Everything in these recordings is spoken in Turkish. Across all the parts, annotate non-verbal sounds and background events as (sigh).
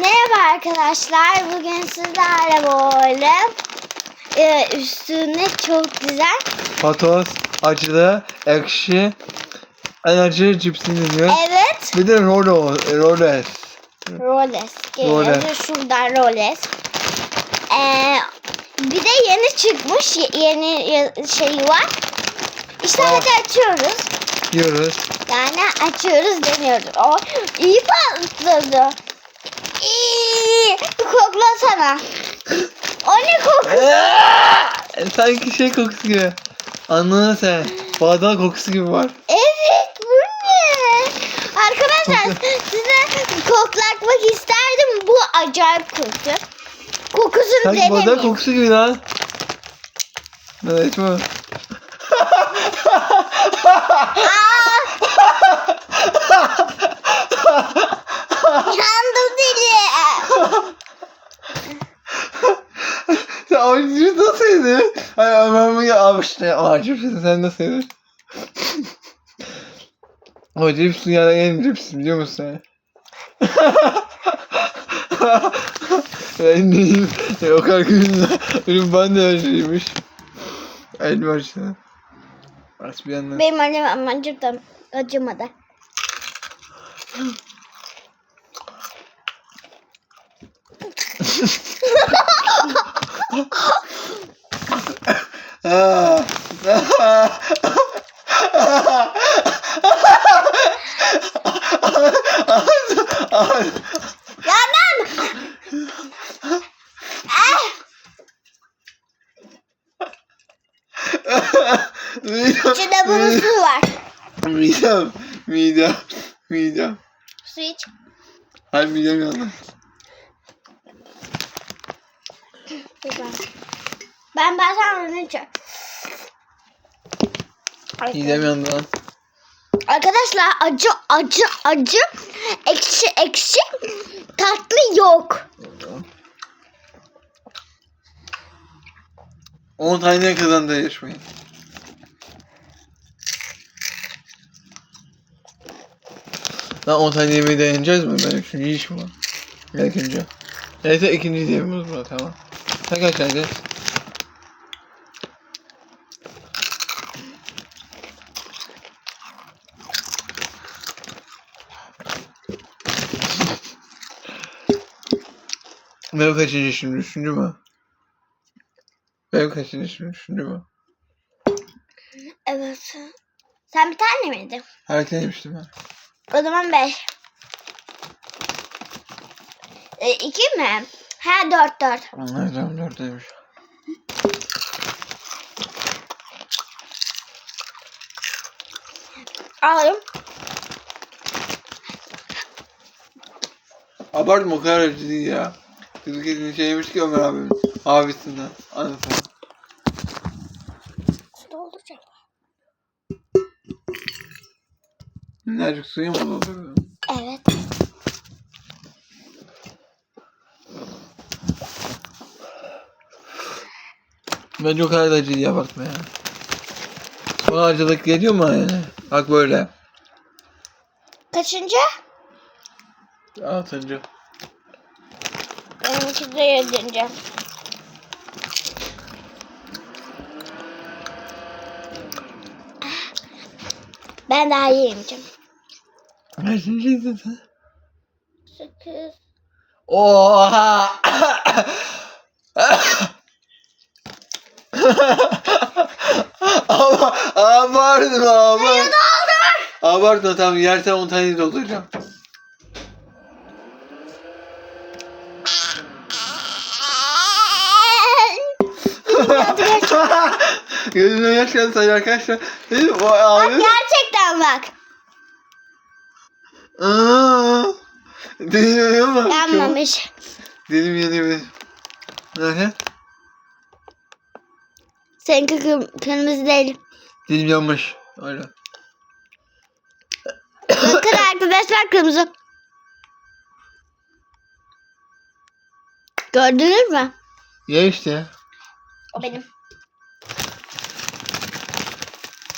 Merhaba arkadaşlar. Bugün sizlerle böyle e, üstüne çok güzel Patos, acılı, ekşi, en acı cipsini yiyor. evet Bir de Rolo, Roles. roles Roles. Şuradan roles. Ee, bir de yeni çıkmış ye- yeni şeyi var. İşte Aa. hadi açıyoruz. Yiyoruz. Yani açıyoruz deniyoruz. O iyi patladı. İyi. Koklasana. O ne koku? E, Sanki şey kokusu gibi. Anladın sen. Badal kokusu gibi var. Evet bu ne? Arkadaşlar size koklatmak isterdim. Bu acayip kötü. Kokusunu Sanki denemeyin. kokusu gibi lan. Ben içme. Yandım dili. Sen cips nasıl yedin? Hayır ben bunu abi işte cips sen nasıl yedin? (laughs) o cips dünyanın en cips biliyor musun sen? (laughs) ben neyim? E, o kadar gülüm Benim ben de öyleymiş. Elma işte. Bas bir yandan. Benim annem acıdım. Acımadı. (laughs) Yandım. Ah, içinde bunun suyu var. Midem, midem, midem. Su iç. Hayır midem yandı. Ben. Bazen içiyorum. Midem yandı lan. Arkadaşlar acı acı acı ekşi ekşi tatlı yok. 10 tane kazandı yarışmayı. Lan 10 tane yemeği de yeneceğiz mi? Ben üçüncü iş mi var? Ya ikinci. Neyse ikinci yemeğimiz var tamam. Kaç tane yiyeceğiz? Benim kaçıncı şimdi? Üçüncü mü? Benim kaçıncı şimdi? Üçüncü mü? Evet. Sen bir tane miydin? Herkes yemiştim ben. O zaman beş. E, iki mi? Ha dört dört. Tamam dörtteymiş. Alayım. Abartma o kadar acı değil ya. Çocuk etini şey yemiş ki Ömer abimin. Abisinden. Anasını. Su dolduracağım. Minnacık suyu mu dolduruyor? Evet. Kadar da acı değil abartma ya. Bana acılık geliyor mu yani? Bak böyle. Kaçıncı? Altıncı. Benimki de yedinci. Ben daha yiyemeyeceğim. Kaçıncıydın sen? Sekiz. Oha! Ama abartma abart. Abartma tamam yersen 10 tane dolduracağım. Gözüme yaş geldi sayın arkadaşlar. Dedim o Bak abi. gerçekten bak. Aa, Dilim yanıyor mu? Yanmamış. Dilim yanıyor benim. Nerede? Senin kırm kırmızı değil. Dilim yanmış. Aynen. Bakın arkadaşlar kırmızı. Gördünüz mü? Ye işte. O benim.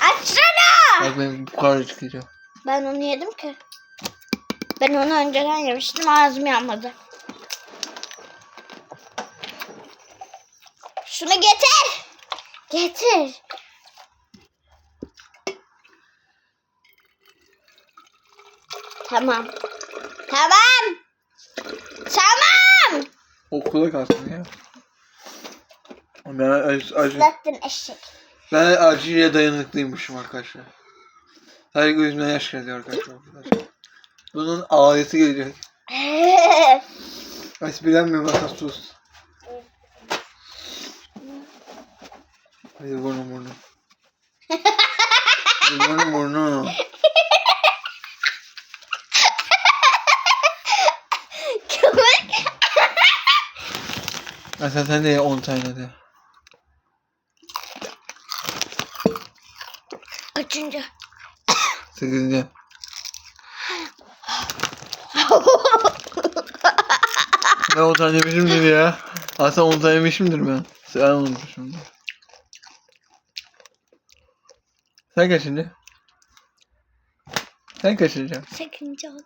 Açsana! Bak benim bu kadar çıkacak. Ben onu yedim ki. Ben onu önceden yemiştim ağzım yanmadı. Şunu get. Getir. Tamam. Tamam. Tamam. Okula kalsın ya. Ben acı, acı, Zaten eşek. ben acıya dayanıklıymışım arkadaşlar. Her gözümden yaş geliyor arkadaşlar. Bunun ailesi gelecek. (laughs) Esprilenmiyor bak sus. Hadi burnum burnum. Hadi burnum. Köpek. Mesela sen de ye 10 tane de. Kaçıncı? 8. Ben 10 tane yemişimdir ya. Aslında 10 tane yemişimdir ben. Sen unutmuşumdur. Sen kaçıncı? Sen kaçıncı? Sekizinci oldu.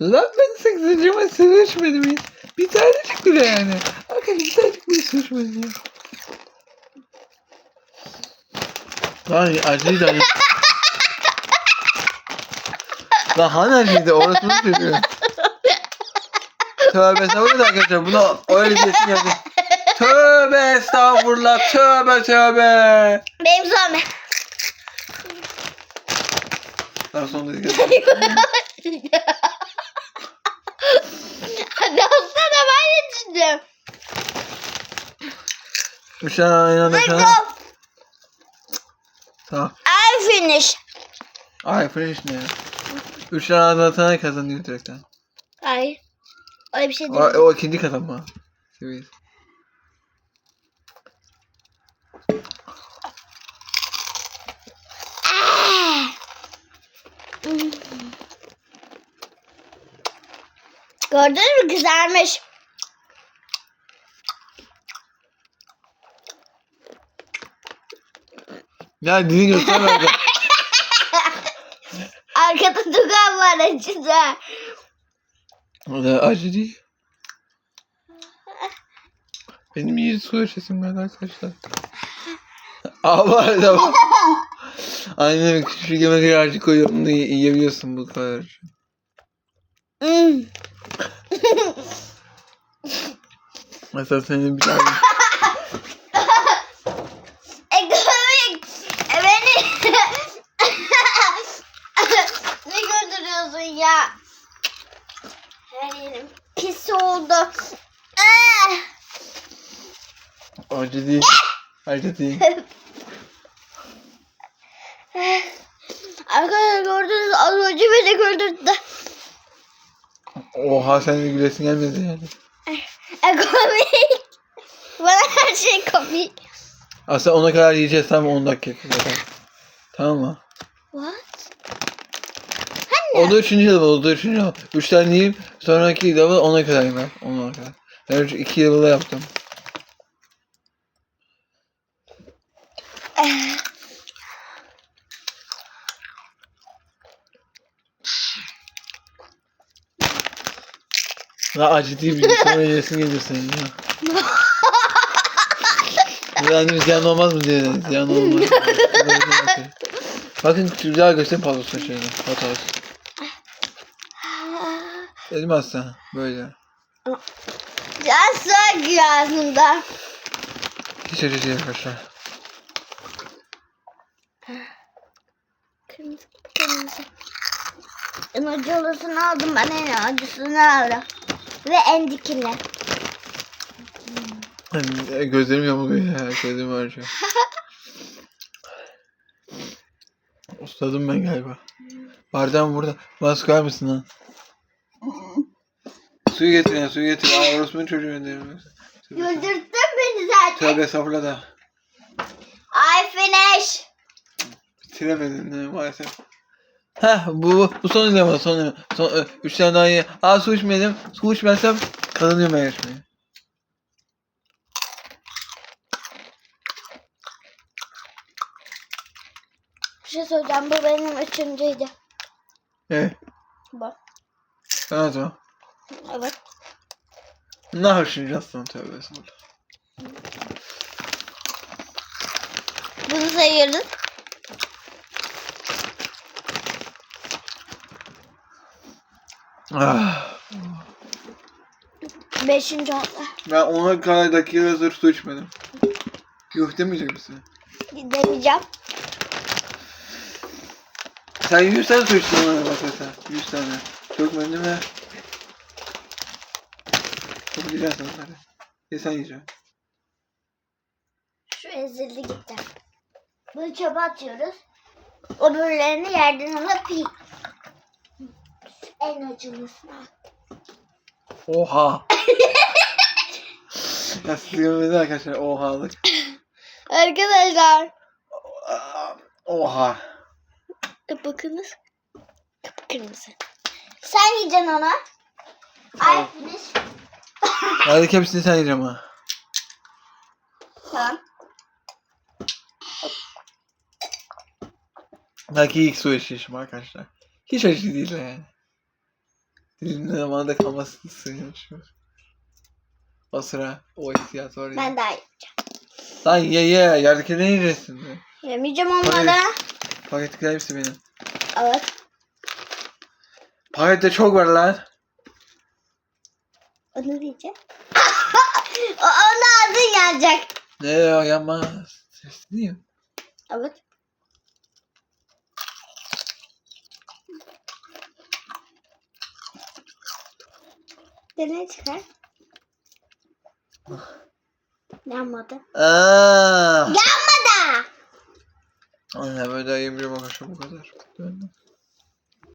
Lan ben 8. ama sevişmedim hiç. Bir tanecik bile yani. Arkadaşlar bir tanecik bile sevişmedim ya. Lan acıydı acı. Lan hani acıydı orası mı söylüyor? Tövbe estağfurullah arkadaşlar buna öyle bir resim geldi. Tövbe estağfurullah tövbe tövbe. Benim Daha sonra geldi. Hadi alsana ben yetiştim. Bir şey go. an. Tamam. I finish. Ay finish ne ya? Üç tane ağzına atana kazanıyor direkten. Hayır. Öyle bir şey O, değil. o ikinci kazanma. Seviyesi. Ah! Gördün mü güzelmiş. Ya dini gösterme orada. (laughs) Arkada dugan var acıda. O da acı değil. Benim iyi su yaşasım geldi arkadaşlar. Aa var da. (laughs) Aynen küçük yemek koyuyorum da yi- yiyebiliyorsun bu kadar. Hmm. Mesela senin bir tane Ekonomik. E, Beni. ne gönderiyorsun ya? Her yerim pis oldu. Ah! acı değil. Acı değil. Arkadaşlar gördünüz az önce beni güldürdü. Oha sen de gülesin gelmedi yani. Ekonomik. Bana her şey komik. Aslında ona kadar yiyeceğiz tamam 10 dakika zaten. Tamam mı? What? O da üçüncü level, o da üçüncü level. Üç tane yiyeyim, sonraki level ona kadar ben. Ona kadar. Ben önce iki level'da yaptım. La acı değil sonra yesin gelir senin ya. Yani (laughs) ziyan olmaz mı diye. Ziyan olmaz. (laughs) Bakın güzel göstereyim patlosunu şöyle. Patos. Elim hasta. Böyle. Can su akıyor ağzımda. Hiç acı değil arkadaşlar. Kırmızı kırmızı. En acılısını aldım ben en acısını aldım. Ve en dikini. Hani, e, Gözlerim yamuluyor ya. Gözlerim harcıyor. (laughs) Ustadım ben galiba. Bardağım burada. Bana su koyar mısın lan? (laughs) suyu getir ya suyu getir. Aa orospu'nun çocuğu gönderim. Güldürttün beni zaten. Tövbe estağfurullah da. I finish. Bitiremedin ne maalesef. Heh bu bu son level son level. Son, ö, üç tane daha iyi. Aa su içmedim. Su içmezsem kazanıyorum ben yarışmayı. Bir şey söyleyeceğim. Bu benim üçüncüydü. Evet. Bu. Evet o. Evet. Ne hoşlanacağız son tövbe estağfurullah. Bunu sayıyoruz. Ah, Beşinci oldu. ben ona kadar dakika hazır su içmedim. Yok demeyecek misin? Demeyeceğim. Sen 100 tane su içtin ona bak mesela. 100 tane. Çok memnun ve... Çok güzel sen hadi. Ye sen yiyeceksin. Şu ezildi gitti. Bunu çöpe atıyoruz. Öbürlerini yerden alıp. En acılısına. Oha. ya siz görmediniz arkadaşlar ohalık. Arkadaşlar. Oha. Bakınız. Kıpkırmızı. Sen yiyeceksin ona. Ay biz. (laughs) Hadi hepsini sen yiyeceğim ha. Tamam. Belki ilk su içişim arkadaşlar. Hiç acı değil yani. Dilimde zamanda kalmasını sığınmışım. O sıra o hissiyat var ya. Ben daha yiyeceğim. Lan ye ye yerdeki ne yiyeceksin be? Yemeyeceğim onları. Paketlikler hepsi benim. Evet. Pakette çok var lan. Onu diyeceğim. (laughs) o, onu ağzın yanacak. Ne ya yapma. Sesli ya. Evet. Dene çıkar. Yanmadı. Aa. Yanmadı. Anne böyle yiyebilirim arkadaşlar bu kadar. Döndüm.